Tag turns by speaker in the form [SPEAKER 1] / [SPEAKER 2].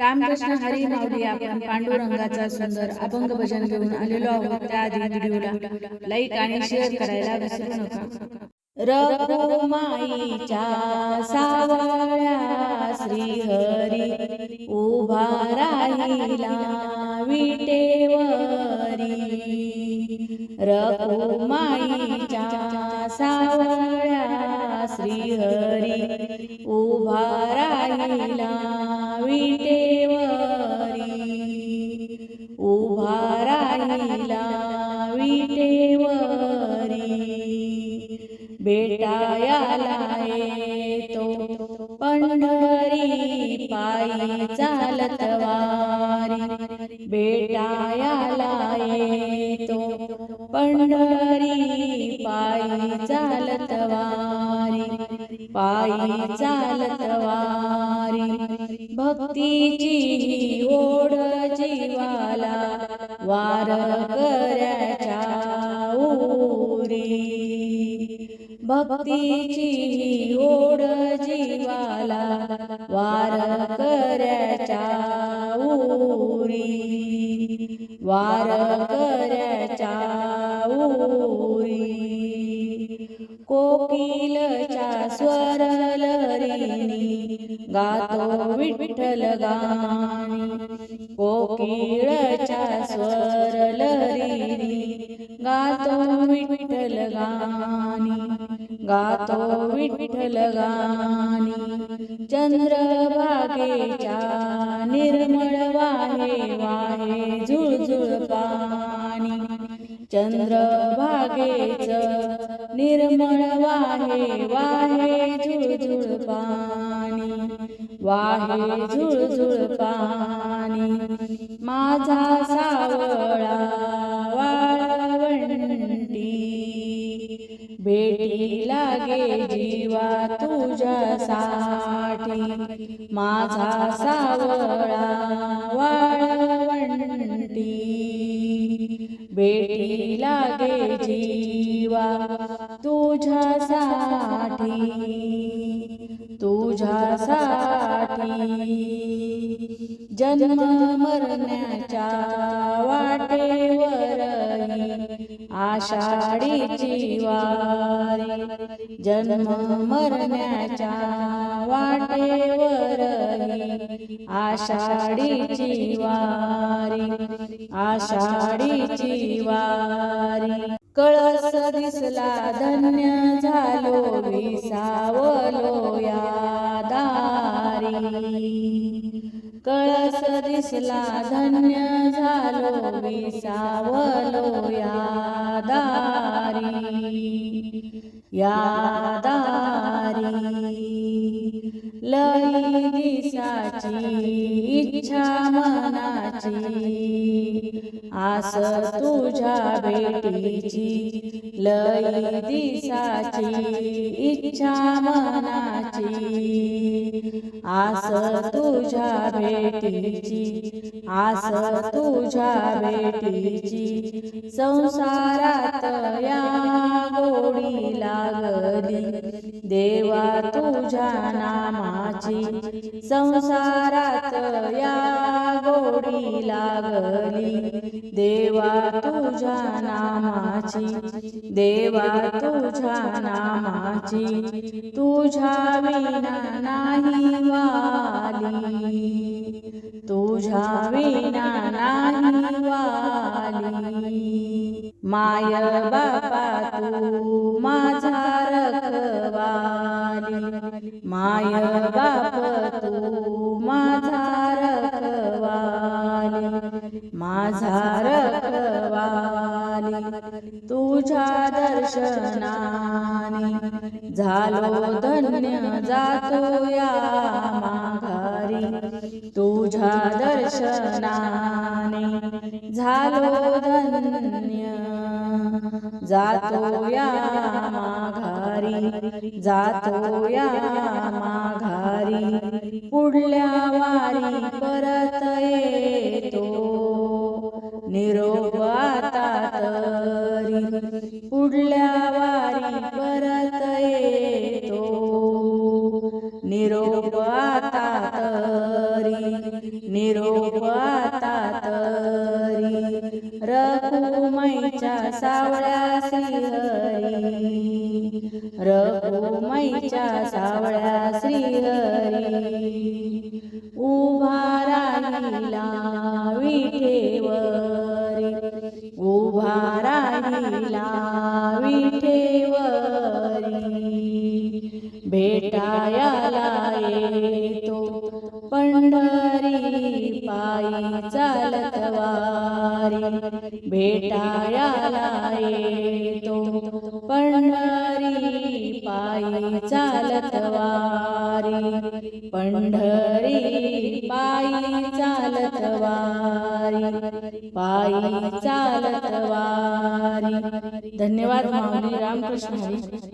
[SPEAKER 1] रामकृष्ण हरी माऊली आपण. पांडुरंगाचा सुंदर अभंग भजन घेऊन आलेलो आहोत त्या आधी व्हिडिओला. लाईक आणि शेअर करायला विसरू नका. रघुमाईच्या सावळ्या श्रीहरी उभा राहिला विटेवरी. रघुमाईच्या सावळ्या श्रीहरी उभा राहिला विटेवरी उभा राहिला विटेवरी बेटायाला येतो पंढरी पायी चालत वारी. बेटायाला येतो पंढरी पायी चालत वारी. पायी चालत वारी. भक्तीची ओढ जीवाला वार कराच्या उरी. भक्तीची ओढ जीवाला वार कराच्या उरी. वार कराच्या उरी. कोकिल गातो विठ्ठल गाणी. कोकिळच्या स्वर लहरी गातो विठ्ठल गाणी. गातो विठ्ठल गाणी. चंद्रभागेच्या निर्मळ वाहे वाहे झुळझुळ पाणी. चंद्रभागेच निर्मळ वाहे वाहे झुळझुळ पाणी. वाहे झुळझुळ पाणी. माझा सावळा वाळवंटी. भेटी लागे जीवा तुझ्यासाठी माझा सावळा वाळवंटी. भेटी लागे जीवा तुझ्यासाठी तुझ्यासाठी जन्म मरण्याच्या वाटेवर आषाढीची वारी. जन्म मरण्याच्या वाटेवर आषाढीची वारी. आषाढीची वारी. कळस दिसला धन्य झालो विसावलो या कळस दिसला धन्य झालो विसावलो या दारी. यादारी लई दिसाची इच्छा मनाची आस तुझ्या भेटीची लई दिसाची इच्छा मनाची आस तुझ्या भेटीची आस तुझ्या भेटीची संसारात या गोडी लागली. देवा तुझ्या नामाची संसारात या गोडी लागली. देवा तुझ्या नामाची देवा तुझ्या नामाची तुझ्या विना नाही वाली. तुझ्या विना नाही वाली. माय बाबा तू माझा रखवाली. माय बाप तू माझा रखवाली. माझा रखवाली. तुझ्या दर्शनाने झालो धन्य जातो या तुझ्या दर्शनाने झालो धन्य. जातो या माघारी जातो या माघारी. पुढल्या वारी परत येतो. निरोप आता तरी. पुढल्या येतो तरी निरोप सावळ्या श्रीहरी. रघुमाईच्या सावळ्या श्रीहरी. उभा राहिला विठेवरी. उभा राहिला विठेवरी. भेटायाला सवारी वारी भेटायाला येतो. पंढरी पायी चालत वारी. पंढरी पायी चालत वारी. पायी चालत वारी. धन्यवाद माऊली रामकृष्ण